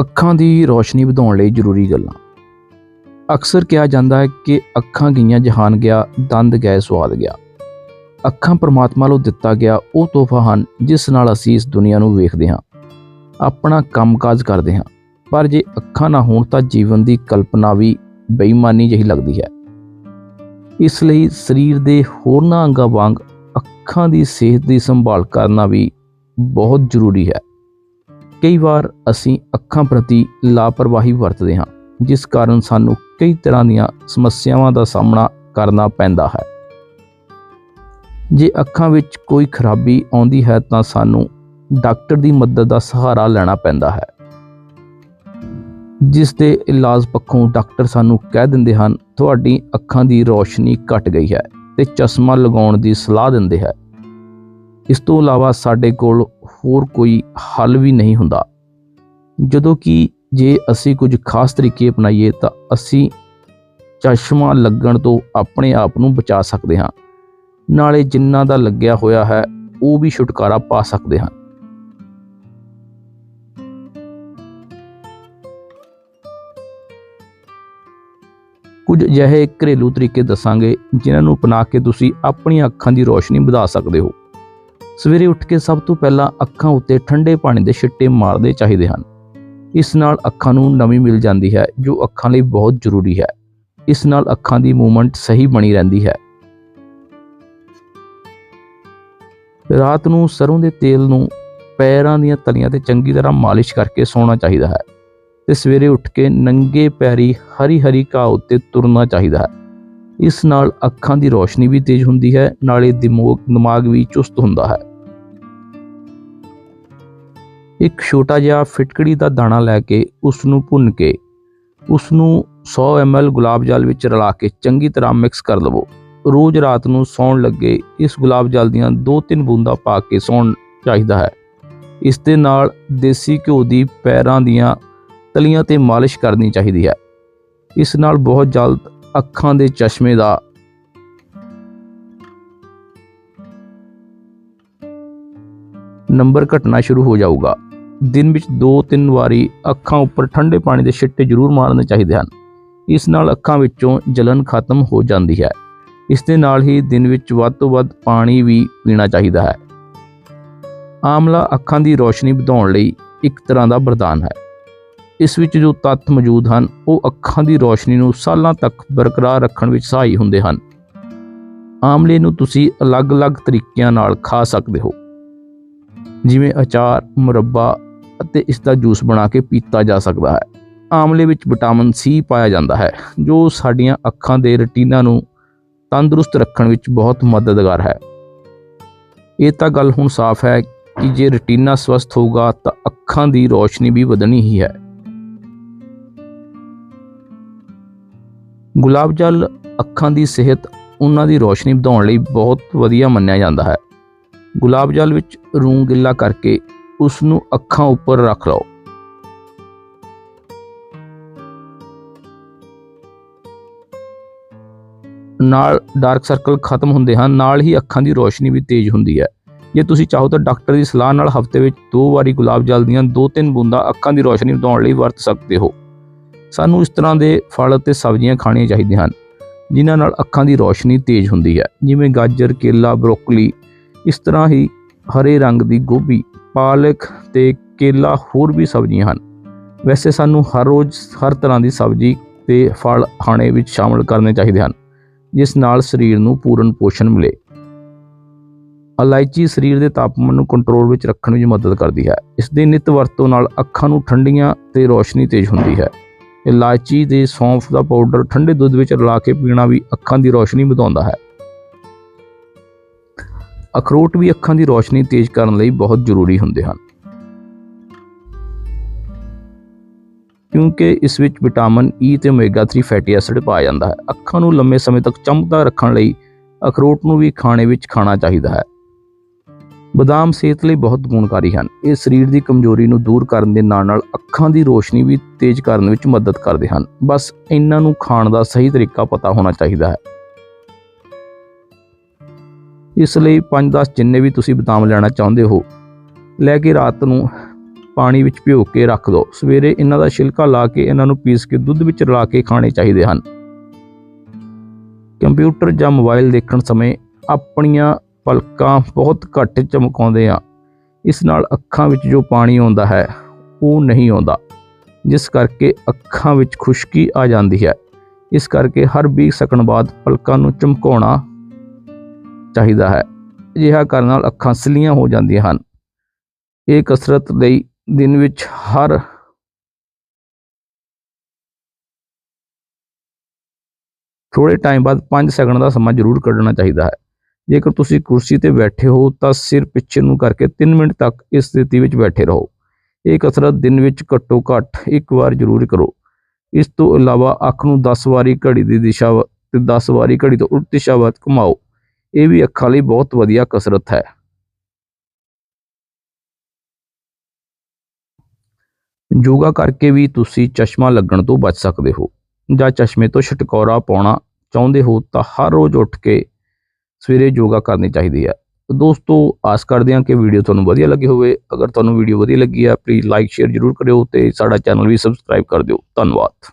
ਅੱਖਾਂ ਦੀ ਰੋਸ਼ਨੀ ਵਧਾਉਣ ਲਈ ਜ਼ਰੂਰੀ ਗੱਲਾਂ। ਅਕਸਰ ਕਿਹਾ ਜਾਂਦਾ ਹੈ ਕਿ ਅੱਖਾਂ ਗਈਆਂ ਜਹਾਨ ਗਿਆ, ਦੰਦ ਗਏ, ਸਵਾਦ ਗਿਆ। ਅੱਖਾਂ ਪਰਮਾਤਮਾ ਨੂੰ ਦਿੱਤਾ ਗਿਆ ਉਹ ਤੋਹਫਾ ਹਨ ਜਿਸ ਨਾਲ ਅਸੀਂ ਇਸ ਦੁਨੀਆ ਨੂੰ ਵੇਖਦੇ ਹਾਂ, ਆਪਣਾ ਕੰਮਕਾਜ ਕਰਦੇ ਹਾਂ। ਪਰ ਜੇ ਅੱਖਾਂ ਨਾ ਹੋਣ ਤਾਂ ਜੀਵਨ ਦੀ ਕਲਪਨਾ ਵੀ ਬੇਈਮਾਨੀ ਜਿਹੀ ਲੱਗਦੀ ਹੈ। ਇਸ ਲਈ ਸਰੀਰ ਦੇ ਹੋਰਨਾਂ ਅੰਗਾਂ ਵਾਂਗ ਅੱਖਾਂ ਦੀ ਸਿਹਤ ਦੀ ਸੰਭਾਲ ਕਰਨਾ ਵੀ ਬਹੁਤ ਜ਼ਰੂਰੀ ਹੈ। ਕਈ ਵਾਰ ਅਸੀਂ ਅੱਖਾਂ ਪ੍ਰਤੀ ਲਾਪਰਵਾਹੀ ਵਰਤਦੇ ਹਾਂ, ਜਿਸ ਕਾਰਨ ਸਾਨੂੰ ਕਈ ਤਰ੍ਹਾਂ ਦੀਆਂ ਸਮੱਸਿਆਵਾਂ ਦਾ ਸਾਹਮਣਾ ਕਰਨਾ ਪੈਂਦਾ ਹੈ। ਜੇ ਅੱਖਾਂ ਵਿੱਚ ਕੋਈ ਖਰਾਬੀ ਆਉਂਦੀ ਹੈ ਤਾਂ ਸਾਨੂੰ ਡਾਕਟਰ ਦੀ ਮਦਦ ਦਾ ਸਹਾਰਾ ਲੈਣਾ ਪੈਂਦਾ ਹੈ। ਜਿਸ ਦੇ ਇਲਾਜ ਪੱਖੋਂ ਡਾਕਟਰ ਸਾਨੂੰ ਕਹਿ ਦਿੰਦੇ ਹਨ, ਤੁਹਾਡੀ ਅੱਖਾਂ ਦੀ ਰੋਸ਼ਨੀ ਘਟ ਗਈ ਹੈ ਤੇ ਚਸ਼ਮਾ ਲਗਾਉਣ ਦੀ ਸਲਾਹ ਦਿੰਦੇ ਹੈ। ਇਸ ਤੋਂ ਇਲਾਵਾ ਸਾਡੇ ਕੋਲ ਹੋਰ ਕੋਈ ਹੱਲ ਵੀ ਨਹੀਂ ਹੁੰਦਾ। ਜਦੋਂ ਕਿ ਜੇ ਅਸੀਂ ਕੁਝ ਖਾਸ ਤਰੀਕੇ ਅਪਣਾਈਏ ਤਾਂ ਅਸੀਂ ਚਸ਼ਮਾ ਲੱਗਣ ਤੋਂ ਆਪਣੇ ਆਪ ਨੂੰ ਬਚਾ ਸਕਦੇ ਹਾਂ। ਨਾਲੇ ਜਿਨ੍ਹਾਂ ਦਾ ਲੱਗਿਆ ਹੋਇਆ ਹੈ, ਉਹ ਵੀ ਛੁਟਕਾਰਾ ਪਾ ਸਕਦੇ ਹਾਂ। ਕੁਝ ਅਜਿਹੇ ਘਰੇਲੂ ਤਰੀਕੇ ਦੱਸਾਂਗੇ, ਜਿਨ੍ਹਾਂ ਨੂੰ ਅਪਣਾ ਕੇ ਤੁਸੀਂ ਆਪਣੀਆਂ ਅੱਖਾਂ ਦੀ ਰੋਸ਼ਨੀ ਵਧਾ ਸਕਦੇ ਹੋ। ਸਵੇਰੇ ਉੱਠ ਕੇ ਸਭ ਤੋਂ ਪਹਿਲਾਂ ਅੱਖਾਂ ਉੱਤੇ ਠੰਡੇ ਪਾਣੀ ਦੇ ਛਿੱਟੇ ਮਾਰਦੇ ਚਾਹੀਦੇ ਹਨ। ਇਸ ਨਾਲ ਅੱਖਾਂ ਨੂੰ ਨਮੀ ਮਿਲ ਜਾਂਦੀ ਹੈ, ਜੋ ਅੱਖਾਂ ਲਈ ਬਹੁਤ ਜ਼ਰੂਰੀ ਹੈ। ਇਸ ਨਾਲ ਅੱਖਾਂ ਦੀ ਮੂਵਮੈਂਟ ਸਹੀ ਬਣੀ ਰਹਿੰਦੀ ਹੈ। ਰਾਤ ਨੂੰ ਸਰੋਂ ਦੇ ਤੇਲ ਨੂੰ ਪੈਰਾਂ ਦੀਆਂ ਤਲੀਆਂ ਤੇ ਚੰਗੀ ਤਰ੍ਹਾਂ ਮਾਲਿਸ਼ ਕਰਕੇ ਸੌਣਾ ਚਾਹੀਦਾ ਹੈ ਤੇ ਸਵੇਰੇ ਉੱਠ ਕੇ ਨੰਗੇ ਪੈਰੀ ਹਰੀ ਹਰੀ ਘਾਹ ਉੱਤੇ ਤੁਰਨਾ ਚਾਹੀਦਾ ਹੈ। ਇਸ ਨਾਲ ਅੱਖਾਂ ਦੀ ਰੋਸ਼ਨੀ ਵੀ ਤੇਜ਼ ਹੁੰਦੀ ਹੈ, ਨਾਲੇ ਦਿਮਾਗ ਦਿਮਾਗ ਵੀ ਚੁਸਤ ਹੁੰਦਾ ਹੈ। ਇੱਕ ਛੋਟਾ ਜਿਹਾ ਫਿਟਕੜੀ ਦਾ ਦਾਣਾ ਲੈ ਕੇ ਉਸ ਨੂੰ ਭੁੰਨ ਕੇ ਉਸ ਨੂੰ 100 ml ਗੁਲਾਬ ਜਲ ਵਿੱਚ ਰਲਾ ਕੇ ਚੰਗੀ ਤਰ੍ਹਾਂ ਮਿਕਸ ਕਰ ਲਵੋ। ਰੋਜ਼ ਰਾਤ ਨੂੰ ਸੌਣ ਲੱਗੇ ਇਸ ਗੁਲਾਬ ਜਲ ਦੀਆਂ 2-3 ਬੂੰਦਾਂ ਪਾ ਕੇ ਸੌਣ ਚਾਹੀਦਾ ਹੈ। ਇਸ ਦੇ ਨਾਲ ਦੇਸੀ ਘਿਓ ਦੀ ਪੈਰਾਂ ਦੀਆਂ ਤਲੀਆਂ ਤੇ ਮਾਲਿਸ਼ ਕਰਨੀ ਚਾਹੀਦੀ ਹੈ। ਇਸ ਨਾਲ ਬਹੁਤ ਜਲਦ ਅੱਖਾਂ ਦੇ ਚਸ਼ਮੇ ਦਾ ਨੰਬਰ ਘਟਣਾ ਸ਼ੁਰੂ ਹੋ ਜਾਊਗਾ। ਦਿਨ ਵਿੱਚ 2-3 ਵਾਰੀ ਅੱਖਾਂ ਉੱਪਰ ਠੰਡੇ ਪਾਣੀ ਦੇ ਛਿੱਟੇ ਜ਼ਰੂਰ ਮਾਰਨੇ ਚਾਹੀਦੇ ਹਨ। ਇਸ ਨਾਲ ਅੱਖਾਂ ਵਿੱਚੋਂ ਜਲਨ ਖਤਮ ਹੋ ਜਾਂਦੀ ਹੈ। ਇਸ ਦੇ ਨਾਲ ਹੀ ਦਿਨ ਵਿੱਚ ਵੱਧ ਤੋਂ ਵੱਧ ਪਾਣੀ ਵੀ ਪੀਣਾ ਚਾਹੀਦਾ ਹੈ। ਆਮਲਾ ਅੱਖਾਂ ਦੀ ਰੋਸ਼ਨੀ ਵਧਾਉਣ ਲਈ ਇੱਕ ਤਰ੍ਹਾਂ ਦਾ ਵਰਦਾਨ ਹੈ। ਇਸ ਵਿੱਚ ਜੋ ਤੱਤ ਮੌਜੂਦ ਹਨ, ਉਹ ਅੱਖਾਂ ਦੀ ਰੋਸ਼ਨੀ ਨੂੰ ਸਾਲਾਂ ਤੱਕ ਬਰਕਰਾਰ ਰੱਖਣ ਵਿੱਚ ਸਹਾਈ ਹੁੰਦੇ ਹਨ। ਆਮਲੇ ਨੂੰ ਤੁਸੀਂ ਅਲੱਗ-ਅਲੱਗ ਤਰੀਕਿਆਂ ਨਾਲ ਖਾ ਸਕਦੇ ਹੋ। ਜਿਵੇਂ ਅਚਾਰ, ਮੁਰੱਬਾ ਅਤੇ ਇਸ ਦਾ ਜੂਸ ਬਣਾ ਕੇ ਪੀਤਾ ਜਾ ਸਕਦਾ ਹੈ। ਆਮਲੇ ਵਿੱਚ ਵਿਟਾਮਿਨ ਸੀ ਪਾਇਆ ਜਾਂਦਾ ਹੈ, ਜੋ ਸਾਡੀਆਂ ਅੱਖਾਂ ਦੇ ਰੈਟੀਨਾ ਨੂੰ ਤੰਦਰੁਸਤ ਰੱਖਣ ਵਿੱਚ ਬਹੁਤ ਮਦਦਗਾਰ ਹੈ। ਇਹ ਤਾਂ ਗੱਲ ਹੁਣ ਸਾਫ਼ ਹੈ ਕਿ ਜੇ ਰੈਟੀਨਾ ਸਵਸਥ ਹੋਊਗਾ ਤਾਂ ਅੱਖਾਂ ਦੀ ਰੋਸ਼ਨੀ ਵੀ ਵਧਣੀ ਹੀ ਹੈ। ਗੁਲਾਬ ਜਲ ਅੱਖਾਂ ਦੀ ਸਿਹਤ ਉਹਨਾਂ ਦੀ ਰੋਸ਼ਨੀ ਵਧਾਉਣ ਲਈ ਬਹੁਤ ਵਧੀਆ ਮੰਨਿਆ ਜਾਂਦਾ ਹੈ। ਗੁਲਾਬ ਜਲ ਵਿੱਚ ਰੂੰ ਗਿੱਲਾ ਕਰਕੇ ਉਸ ਨੂੰ ਅੱਖਾਂ ਉੱਪਰ ਰੱਖ ਲਓ। ਨਾਲ ਡਾਰਕ ਸਰਕਲ ਖਤਮ ਹੁੰਦੇ ਹਨ, ਨਾਲ ਹੀ ਅੱਖਾਂ ਦੀ ਰੋਸ਼ਨੀ ਵੀ ਤੇਜ਼ ਹੁੰਦੀ ਹੈ। ਜੇ ਤੁਸੀਂ ਚਾਹੋ ਤਾਂ ਡਾਕਟਰ ਦੀ ਸਲਾਹ ਨਾਲ ਹਫ਼ਤੇ ਵਿੱਚ ਦੋ ਵਾਰੀ ਗੁਲਾਬ ਜਲ ਦੀਆਂ ਦੋ ਤਿੰਨ ਬੂੰਦਾਂ ਅੱਖਾਂ ਦੀ ਰੋਸ਼ਨੀ ਵਧਾਉਣ ਲਈ ਵਰਤ ਸਕਦੇ ਹੋ। ਸਾਨੂੰ ਇਸ ਤਰ੍ਹਾਂ ਦੇ ਫਲ ਅਤੇ ਸਬਜ਼ੀਆਂ ਖਾਣੀਆਂ ਚਾਹੀਦੀਆਂ ਹਨ, ਜਿਨ੍ਹਾਂ ਨਾਲ ਅੱਖਾਂ ਦੀ ਰੋਸ਼ਨੀ ਤੇਜ਼ ਹੁੰਦੀ ਹੈ। ਜਿਵੇਂ ਗਾਜਰ, ਕੇਲਾ, ਬਰੋਕਲੀ, ਇਸ ਤਰ੍ਹਾਂ ਹੀ ਹਰੇ ਰੰਗ ਦੀ ਗੋਭੀ ਪਾਲਕ ਤੇ ਕੇਲਾ ਹੋਰ ਵੀ ਸਬਜ਼ੀਆਂ ਹਨ। ਵੈਸੇ ਸਾਨੂੰ ਹਰ ਰੋਜ਼ ਹਰ ਤਰ੍ਹਾਂ ਦੀ ਸਬਜ਼ੀ ਤੇ ਫਲ ਖਾਣੇ ਵਿੱਚ ਸ਼ਾਮਲ ਕਰਨੇ ਚਾਹੀਦੇ ਹਨ, ਜਿਸ ਨਾਲ ਸਰੀਰ ਨੂੰ ਪੂਰਨ ਪੋਸ਼ਣ ਮਿਲੇ। ਇਲਾਇਚੀ ਸਰੀਰ ਦੇ ਤਾਪਮਾਨ ਨੂੰ ਕੰਟਰੋਲ ਵਿੱਚ ਰੱਖਣ ਵਿੱਚ ਮਦਦ ਕਰਦੀ ਹੈ। ਇਸ ਦੀ ਨਿਤ ਵਰਤੋਂ ਨਾਲ ਅੱਖਾਂ ਨੂੰ ਠੰਡੀਆਂ ਤੇ ਰੋਸ਼ਨੀ ਤੇਜ਼ ਹੁੰਦੀ ਹੈ। ਇਲਾਇਚੀ ਦੇ ਸੌਂਫ ਦਾ ਪਾਊਡਰ ਠੰਡੇ ਦੁੱਧ ਵਿੱਚ ਰਲਾ ਕੇ ਪੀਣਾ ਵੀ ਅੱਖਾਂ ਦੀ ਰੋਸ਼ਨੀ ਵਧਾਉਂਦਾ ਹੈ। ਅਖਰੋਟ ਵੀ ਅੱਖਾਂ ਦੀ ਰੋਸ਼ਨੀ ਤੇਜ਼ ਕਰਨ ਲਈ ਬਹੁਤ ਜ਼ਰੂਰੀ ਹੁੰਦੇ ਹਨ। ਕਿਉਂਕਿ ਇਸ ਵਿੱਚ ਵਿਟਾਮਿਨ ਈ ਤੇ ਓਮੇਗਾ 3 ਫੈਟੀ ਐਸਿਡ ਪਾਇਆ ਜਾਂਦਾ ਹੈ। ਅੱਖਾਂ ਨੂੰ ਲੰਮੇ ਸਮੇਂ ਤੱਕ ਚਮਕਦਾ ਰੱਖਣ ਲਈ ਅਖਰੋਟ ਨੂੰ ਵੀ ਖਾਣੇ ਵਿੱਚ ਖਾਣਾ ਚਾਹੀਦਾ ਹੈ। ਬਦਾਮ ਸਿਹਤ ਲਈ ਬਹੁਤ ਗੁਣਕਾਰੀ ਹਨ। ਇਹ ਸਰੀਰ ਦੀ ਕਮਜ਼ੋਰੀ ਨੂੰ ਦੂਰ ਕਰਨ ਦੇ ਨਾਲ ਨਾਲ ਅੱਖਾਂ ਦੀ ਰੋਸ਼ਨੀ ਵੀ ਤੇਜ਼ ਕਰਨ ਵਿੱਚ ਮਦਦ ਕਰਦੇ ਹਨ। ਬਸ ਇਹਨਾਂ ਨੂੰ ਖਾਣ ਦਾ ਸਹੀ ਤਰੀਕਾ ਪਤਾ ਹੋਣਾ ਚਾਹੀਦਾ ਹੈ। ਇਸ ਲਈ 5-10 ਜਿੰਨੇ ਵੀ ਤੁਸੀਂ ਬਦਾਮ ਲੈਣਾ ਚਾਹੁੰਦੇ ਹੋ, ਲੈ ਕੇ ਰਾਤ ਨੂੰ ਪਾਣੀ ਵਿੱਚ ਭਿਓ ਕੇ ਰੱਖ ਦਿਓ ਸਵੇਰੇ ਇਹਨਾਂ ਦਾ ਛਿਲਕਾ ਲਾ ਕੇ ਇਹਨਾਂ ਨੂੰ ਪੀਸ ਕੇ ਦੁੱਧ ਵਿੱਚ ਰਲਾ ਕੇ ਖਾਣੇ ਚਾਹੀਦੇ ਹਨ। ਕੰਪਿਊਟਰ ਜਾਂ ਮੋਬਾਈਲ ਦੇਖਣ ਸਮੇਂ ਆਪਣੀਆਂ ਪਲਕਾਂ ਬਹੁਤ ਘੱਟ ਚਮਕਾਉਂਦੇ ਆ। ਇਸ ਨਾਲ ਅੱਖਾਂ ਵਿੱਚ ਜੋ ਪਾਣੀ ਆਉਂਦਾ ਹੈ, ਉਹ ਨਹੀਂ ਆਉਂਦਾ। ਜਿਸ ਕਰਕੇ ਅੱਖਾਂ ਵਿੱਚ ਖੁਸ਼ਕੀ ਆ ਜਾਂਦੀ ਹੈ। ਇਸ ਕਰਕੇ ਹਰ 20 ਸੈਕਿੰਡ ਬਾਅਦ ਪਲਕਾਂ ਨੂੰ ਚਮਕਾਉਣਾ ਚਾਹੀਦਾ ਹੈ। ਅਜਿਹਾ ਕਰਨ ਨਾਲ ਅੱਖਾਂ ਸਿੱਲੀਆਂ ਹੋ ਜਾਂਦੀਆਂ ਹਨ। ਇਹ ਕਸਰਤ ਲਈ ਦਿਨ ਵਿੱਚ ਹਰ ਥੋੜੇ ਟਾਈਮ ਬਾਅਦ 5 ਸੈਕਿੰਡ ਦਾ ਸਮਾਂ ਜ਼ਰੂਰ ਕੱਢਣਾ ਚਾਹੀਦਾ ਹੈ। ਜੇਕਰ ਤੁਸੀਂ ਕੁਰਸੀ ਤੇ ਬੈਠੇ ਹੋ ਤਾਂ ਸਿਰ ਪਿੱਛੇ ਨੂੰ ਕਰਕੇ 3 ਮਿੰਟ ਤੱਕ ਇਸ ਸਥਿਤੀ ਵਿੱਚ ਬੈਠੇ ਰਹੋ। ਇਹ ਕਸਰਤ ਦਿਨ ਵਿੱਚ ਘੱਟੋ ਘੱਟ ਇੱਕ ਵਾਰ ਜ਼ਰੂਰ ਕਰੋ। ਇਸ ਤੋਂ ਇਲਾਵਾ ਅੱਖ ਨੂੰ 10 ਵਾਰੀ ਘੜੀ ਦੀ ਦਿਸ਼ਾ ਵ- ਤੇ 10 ਵਾਰੀ ਘੜੀ ਤੋਂ ਉਲਟ ਦਿਸ਼ਾ ਵੱਲ ਘੁਮਾਓ। ਇਹ ਵੀ ਅੱਖਾਂ ਲਈ ਬਹੁਤ ਵਧੀਆ ਕਸਰਤ ਹੈ। ਯੋਗਾ ਕਰਕੇ ਵੀ ਤੁਸੀਂ ਚਸ਼ਮਾ ਲੱਗਣ ਤੋਂ ਬਚ ਸਕਦੇ ਹੋ ਜਾਂ ਚਸ਼ਮੇ ਤੋਂ ਛੁਟਕਾਰਾ ਪਾਉਣਾ ਚਾਹੁੰਦੇ ਹੋ ਤਾਂ ਹਰ ਰੋਜ਼ ਉੱਠ ਕੇ ਸਵੇਰੇ ਯੋਗਾ ਕਰਨੀ ਚਾਹੀਦੀ ਹੈ। ਦੋਸਤੋ, ਆਸ ਕਰਦੇ ਹਾਂ ਕਿ ਵੀਡੀਓ ਤੁਹਾਨੂੰ ਵਧੀਆ ਲੱਗੀ ਹੋਵੇ। ਅਗਰ ਤੁਹਾਨੂੰ ਵੀਡੀਓ ਵਧੀਆ ਲੱਗੀ ਹੈ ਪਲੀਜ਼ ਲਾਈਕ ਸ਼ੇਅਰ ਜ਼ਰੂਰ ਕਰਿਓ ਤੇ ਸਾਡਾ ਚੈਨਲ ਵੀ ਸਬਸਕ੍ਰਾਈਬ ਕਰ ਦਿਓ। ਧੰਨਵਾਦ।